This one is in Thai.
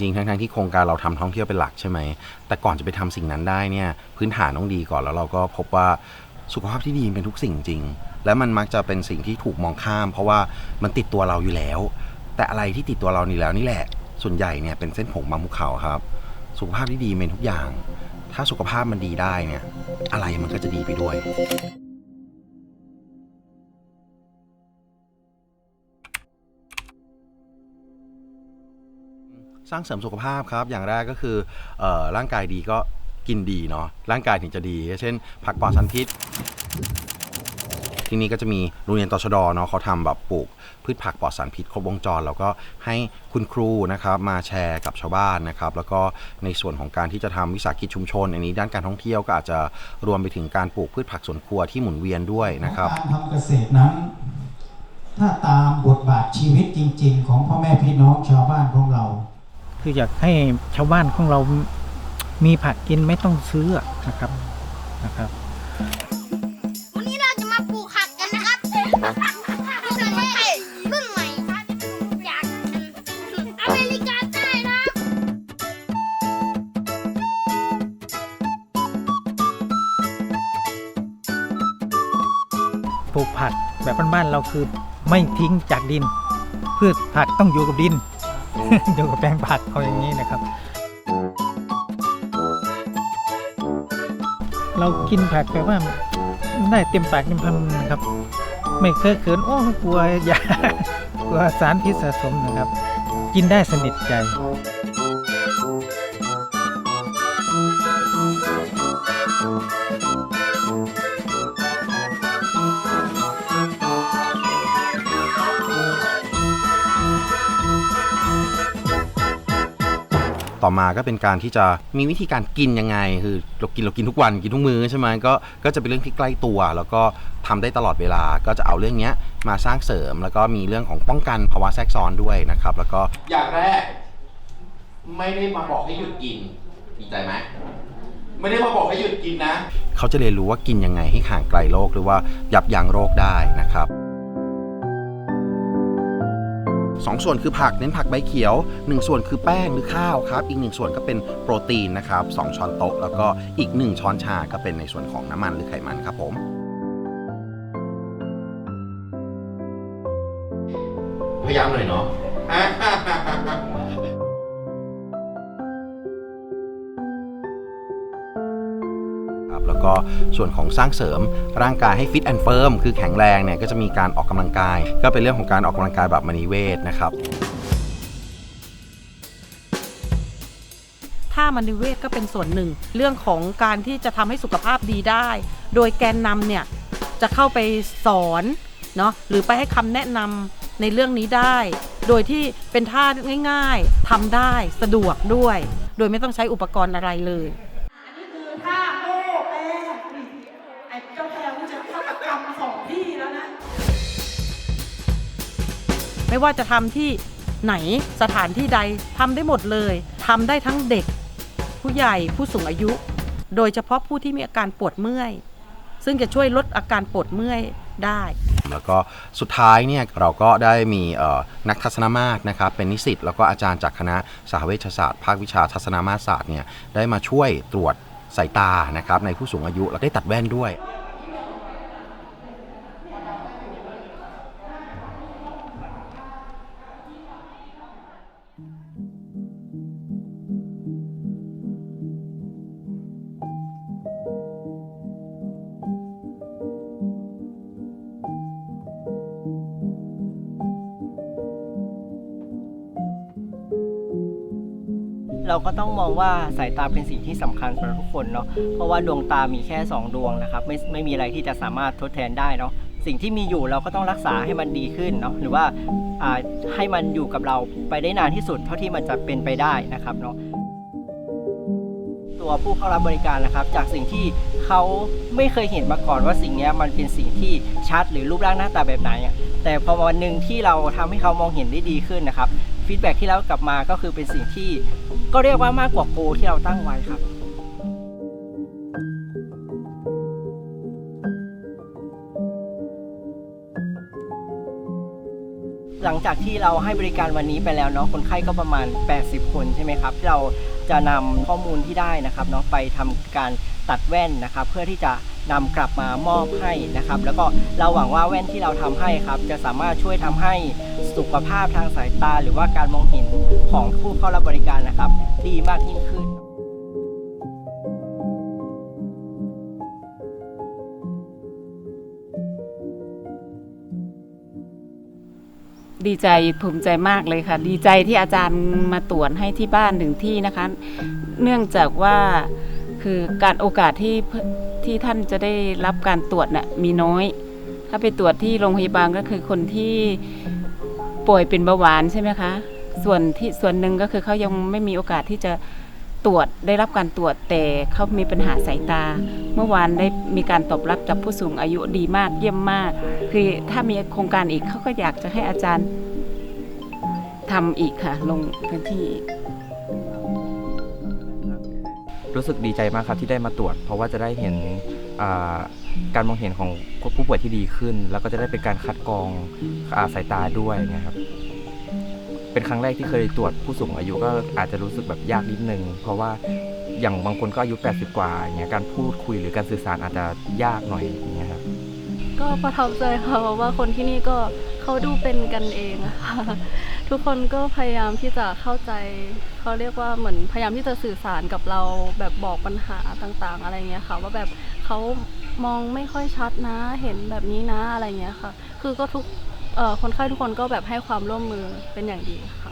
ริงๆ ทั้งๆที่โครงการเราทำท่องเที่ยวเป็นหลักใช่ไหม แต่ก่อนจะไปทำสิ่งนั้นได้เนี่ยพื้นฐานต้องดีก่อนแล้วเราก็พบว่าสุขภาพที่ดีเป็นทุกสิ่งจริง และมันมักจะเป็นสิ่งที่ถูกมองข้าม เพราะว่ามันติดตัวเราอยู่แล้ว แต่อะไรที่ติดตัวเรานี่แล้วนี่แหละ ส่วนใหญ่เนี่ยเป็นเส้นผมบางภูเขาครับ สุขภาพที่ดีเป็นทุกอย่าง ถ้าสุขภาพมันดีได้เนี่ยอะไรมันก็จะดีไปด้วย สร้างเสริมสุขภาพครับ อย่างแรกก็คือออร่างกายดีก็กินดีเนาะร่างกายถึงจะดี เช่น ผักปลอดสารพิษ ที่นี่ก็จะมีโรงเรียนตชดเนาะเขาทำแบบปลูกพืชผักปลอดสารพิษครบวงจร แล้วก็ให้คุณครูนะครับมาแชร์กับชาวบ้านนะครับ แล้วก็ในส่วนของการที่จะทำวิสาหกิจชุมชน อันนี้ด้านการท่องเที่ยวก็อาจจะรวมไปถึงการปลูกพืชผักสวนครัวที่หมุนเวียนด้วยนะครับการทำเกษตรนั้น ถ้าตามบทบาทชีวิตจริง ๆ ของพ่อแม่พี่น้องชาวบ้านของเรา คืออยากให้ชาวบ้านของเรามีผักกินไม่ต้องซื้อนะครับนะครับ วันนี้เราจะมาปลูกผักกันนะครับรุ่นใหม่รุ่นใหม่จากอเมริกาใต้นะครับ ปลูกผักแบบบ้านๆเราคือไม่ทิ้งจากดิน พืชผักต้องอยู่กับดิน อยู่กับแปลงผักเอาอย่างนี้นะครับ เรากินผักแบบว่าได้เต็มปากเต็มคำนะครับ ไม่เคอะเขินโอ้กลัวยากลัวสารพิษสะสมนะครับ กินได้สนิทใจ ต่อมาก็เป็นการที่จะมีวิธีการกินยังไง คือเรากินเรากินทุกวันกินทุกมื้อใช่ไหมก็ก็จะเป็นเรื่องที่ใกล้ตัว แล้วก็ทำได้ตลอดเวลาก็จะเอาเรื่องเนี้ยมาสร้างเสริม แล้วก็มีเรื่องของป้องกันภาวะแทรกซ้อนด้วยนะครับ แล้วก็อย่างแรก ไม่ได้มาบอกให้หยุดกินดีใจไหมไม่ได้มาบอกให้หยุดกินนะ เขาจะเรียนรู้ว่ากินยังไงให้ห่างไกลโรคหรือว่ายับยั้งโรคได้นะครับ สองส่วนคือผักเน้นผักใบเขียวหนึ่งส่วนคือแป้งหรือข้าวครับ อีกหนึ่งส่วนก็เป็นโปรตีนนะครับสองช้อนโต๊ะ แล้วก็อีกหนึ่งช้อนชาก็เป็นในส่วนของน้ำมันหรือไขมันครับผมพยายามหน่อยเนาะ แล้วก็ส่วนของสร้างเสริมร่างกายให้ฟิตแอนด์เฟิร์มคือแข็งแรงเนี่ยก็จะมีการออกกำลังกาย ก็เป็นเรื่องของการออกกำลังกายแบบมณีเวทนะครับท่ามันิเวศก็เป็นส่วนหนึ่ง เรื่องของการที่จะทำให้สุขภาพดีได้ โดยแกนนำเนี่ยจะเข้าไปสอนเนาะหรือไปให้คำแนะนำในเรื่องนี้ได้ โดยที่เป็นท่าง่าย ๆทำได้สะดวกด้วย โดยไม่ต้องใช้อุปกรณ์อะไรเลย ไม่ว่าจะทำที่ไหนสถานที่ใดทำได้หมดเลยทำได้ทั้งเด็ก ผู้ใหญ่ผู้สูงอายุ โดยเฉพาะผู้ที่มีอาการปวดเมื่อย ซึ่งจะช่วยลดอาการปวดเมื่อยได้ แล้วก็สุดท้ายเนี่ยเราก็ได้มีเอ่อนักทัศนมาตรนะครับเป็นนิสิตแล้วก็อาจารย์จากคณะสหเวชศาสตร์ภาควิชาทัศนมาตรศาสตร์เนี่ยได้มาช่วยตรวจสายตานะครับในผู้สูงอายุแล้วได้ตัดแว่นด้วย เราก็ต้องมองว่าสายตาเป็นสิ่งที่สำคัญสำหรับทุกคนเนาะเพราะว่าดวงตามีแค่ 2 ดวงนะครับไม่ไม่มีอะไรที่จะสามารถทดแทนได้เนาะสิ่งที่มีอยู่เราก็ต้องรักษาให้มันดีขึ้นเนาะหรือว่าอ่าให้มันอยู่กับเราไปได้นานที่สุดเท่าที่มันจะเป็นไปได้นะครับเนาะตัวผู้เข้ารับบริการนะครับ จากสิ่งที่เขาไม่เคยเห็นมาก่อนว่าสิ่งนี้มันเป็นสิ่งที่ชัดหรือรูปร่างหน้าตาแบบไหนอะแต่พอวันหนึ่งที่เราทำให้เขามองเห็นได้ดีขึ้นนะครับ ฟีดแบ็ที่เรากลับมาก็คือเป็นสิ่งที่ก็เรียกว่ามากกว่าโกที่เราตั้งไว้ครับหลังจากที่เราให้บริการวันนี้ไปแล้วเนาะคนไข้ก็ประมาณ 80 คนใช่ไหมครับที่เราจะนำข้อมูลที่ได้นะครับเนาะไปทำการตัดแว่นนะครับ เพื่อที่จะ นำกลับมามอบให้นะครับ แล้วก็เราหวังว่าแว่นที่เราทำให้ครับ จะสามารถช่วยทำให้สุขภาพทางสายตา หรือว่าการมองเห็นของผู้เข้ารับบริการนะครับ ดีมากยิ่งขึ้นดีใจภูมิใจมากเลยค่ะ ดีใจที่อาจารย์มาตรวจให้ที่บ้านถึงที่นะคะ เนื่องจากว่าคือการโอกาสที่ ที่ท่านจะได้รับการตรวจน่ะมีน้อย ถ้าไปตรวจที่โรงพยาบาลก็คือคนที่ป่วยเป็นเบาหวานใช่ไหมคะ ส่วนที่ส่วนหนึ่งก็คือเขายังไม่มีโอกาสที่จะตรวจได้รับการตรวจแต่เขามีปัญหาสายตา เมื่อวานได้มีการตอบรับจากผู้สูงอายุดีมากเยี่ยมมาก คือถ้ามีโครงการอีกเขาก็อยากจะให้อาจารย์ทำอีกค่ะ ลงพื้นที่อีก รู้สึกดีใจมากครับที่ได้มาตรวจ เพราะว่าจะได้เห็นการมองเห็นของผู้ป่วยที่ดีขึ้น แล้วก็จะได้เป็นการคัดกรองอาสายตาด้วยนะครับเป็นครั้งแรกที่เคยตรวจผู้สูงอายุก็อาจจะรู้สึกแบบยากนิดนึง เพราะว่าอย่างบางคนก็อายุ 80 กว่าอย่างเงี้ยการพูดคุยหรือการสื่อสารอาจจะยากหน่อยอย่างเงี้ยครับก็ประทับใจค่ะเพราะว่าคนที่นี่ก็ เขาดูเป็นกันเองอะค่ะทุกคนก็พยายามที่จะเข้าใจเขาเรียกว่าเหมือนพยายามที่จะสื่อสารกับเราแบบบอกปัญหาต่างๆ อะไรเงี้ยค่ะ ว่าแบบเขามองไม่ค่อยชัดนะเห็นแบบนี้นะอะไรเงี้ยค่ะ คือก็ทุกคนไข้ทุกคนก็แบบให้ความร่วมมือเป็นอย่างดีค่ะ